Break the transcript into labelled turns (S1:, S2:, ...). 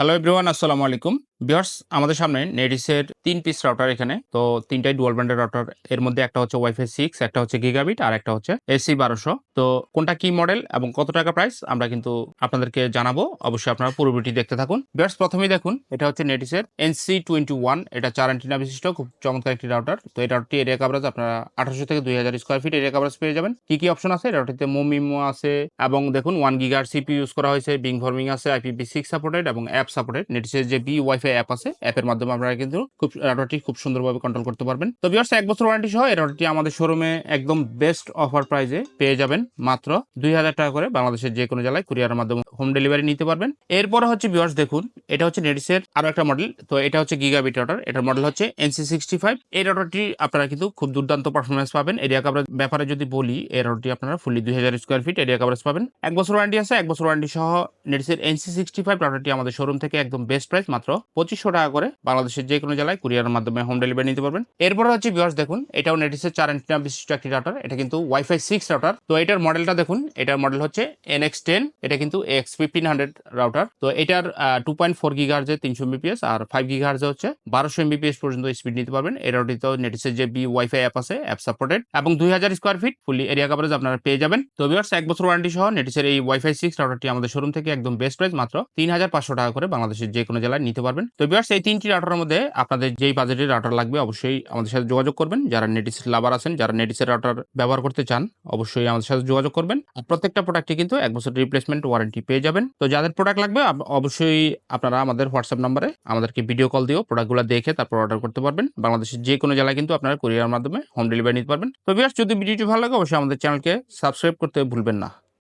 S1: Hello everyone আসসালামু আলাইকুম বিয়ার্স আমাদের সামনে নেডিসের তিন পিস রাউটার এখানে। তো তিনটাই ডুয়াল ব্যান্ডের রাউটার এর মধ্যে একটা হচ্ছে ওয়াইফাই সিক্স একটা হচ্ছে গিগাবিট আর একটা হচ্ছে এসি বারোশো তো কোনটা কি মডেল এবং কত টাকা প্রাইস আমরা কিন্তু আপনাদেরকে জানাব। অবশ্যই আপনারা পুরো ভিডিও দেখতে থাকুন। বিয়ার্স প্রথমেই দেখুন, এটা হচ্ছে নেডিসের এনসি টোয়েন্টি ওয়ান এটা চার অ্যান্টিনা বিশিষ্ট, খুব চমৎকার একটি রাউটার তো এই রাউটারটি এরিয়া কাভারেজ আপনারা আঠারোশো থেকে দুই হাজার স্কোয়ার ফিট এরিয়া কাভারেজ পেয়ে যাবেন। কি কি অপশন আছে? রাউটারটিতে মোমিমো আছে এবং দেখুন ওয়ান গিগার সিপি ইউজ করা হয়েছে বিং ফর্মিং আছে আইপিভি সিক্স সাপোর্টেড এবং অ্যাপ সাপোর্টেড নেটিসের যে বি ওয়াইফাই অ্যাপ আছে অ্যাপের মাধ্যমে আপনারা কিন্তু খুব রাউটারটি খুব সুন্দরভাবে কন্ট্রোল করতে পারবেন। তো বিয়ার্স এক বছর ওয়ারেন্টি সহ এই আমাদের শোরুমে একদম বেস্ট অফার প্রাইসে পেয়ে যাবেন মাত্র দুই হাজার টাকা করে। বাংলাদেশের যে কোনো জেলায় কুরিয়ারের মাধ্যমে হোম ডেলিভারি নিতে পারবেন। এরপরে হচ্ছে বিয়ার্স দেখুন, এটা হচ্ছে নেটিসের আরও একটা মডেল তো এটা হচ্ছে গিগাবিট রাউটার এটার মডেল হচ্ছে এনসি সিক্সটি ফাইভ এই রাউটারটি আপনারা কিন্তু খুব দুর্দান্ত পারফরমেন্স পাবেন। এরিয়া কাভারেজ ব্যাপারে যদি বলি, এই রাউটারটি আপনারা ফুলি দুই হাজার স্কোয়ার ফিট এরিয়া কাভারেজ পাবেন। এক বছর ওয়ারেন্টি আছে, এক বছর ওয়ারেন্টি সহ নেটিসের এনসি সিক্সটি ফাইভ রাউটারটি আমাদের শোরুম থেকে একদম বেস্ট প্রাইস মাত্র পঁচিশশো টাকা করে। বাংলাদেশের যে কোনো জেলায় কুরিয়ারের মাধ্যমে হোম ডেলিভারি নিতে পারবেন। এরপরে হচ্ছে বিয়ার্স দেখুন, এটাও নেটিসের চার অ্যান্টিনা বিশিষ্ট একটি রাউটার এটা কিন্তু ওয়াইফাই সিক্স রাউটার তো এটার মডেলটা দেখুন, এটার মডেল হচ্ছে এন এক্স টেন এটা কিন্তু এক্স ফিফটিন হান্ড্রেড রাউটার তো এটার টু পয়েন্ট ফোর গিগার্জে তিনশো এমবিপিএস আর ফাইভ গিগার্জে হচ্ছে বারোশো এমবিপিএস পর্যন্ত স্পিড নিতে পারবেন। এই রাউটিতেও নেটিসের যে বি ওয়াইফাই অ্যাপ আছে অ্যাপ সাপোর্টেড এবং দুই হাজার square feet fully area coverage আপনারা পেয়ে যাবেন। তো বিয়ার্স এক বছর ওয়ারেন্টি সহ নেটিসের এই ওয়াইফাই সিক্স রাউটারটি আমাদের শোরুম থেকে একদম বেস্ট প্রাইস মাত্র তিন হাজার পাঁচশো টাকা করে বাংলাদেশের যে কোনো জেলায় নিতে পারবেন। তো বিয়ার্স এই তিনটি রাউটারের মধ্যে আপনাদের যেই বাজেটের রাউটার লাগবে অবশ্যই আমাদের সাথে যোগাযোগ করবেন। যারা নেটিসের লাভার আছেন, যারা নেটিসের রাউটার ব্যবহার করতে চান, অবশ্যই আমাদের সাথে যোগাযোগ করবেন। আর প্রত্যেকটা প্রোডাক্টে কিন্তু এক বছর রিপ্লেসমেন্ট ওয়ারেন্টি পেয়ে যাবেন। তো যাদের প্রোডাক্ট লাগবে অবশ্যই আপনারা আমাদের হোয়াটসঅ্যাপ নাম্বারে আমাদেরকে ভিডিও কল দিয়েও প্রোডাক্টগুলো দেখে তারপর অর্ডার করতে পারবেন। বাংলাদেশের যে কোনো জেলায় কিন্তু আপনারা কুরিয়ার মাধ্যমে হোম ডেলিভারি নিতে পারবেন। তো বিয়ার্স যদি ভিডিওটি ভালো লাগে, অবশ্যই আমাদের চ্যানেলকে সাবস্ক্রাইব করতে ভুলবেন না।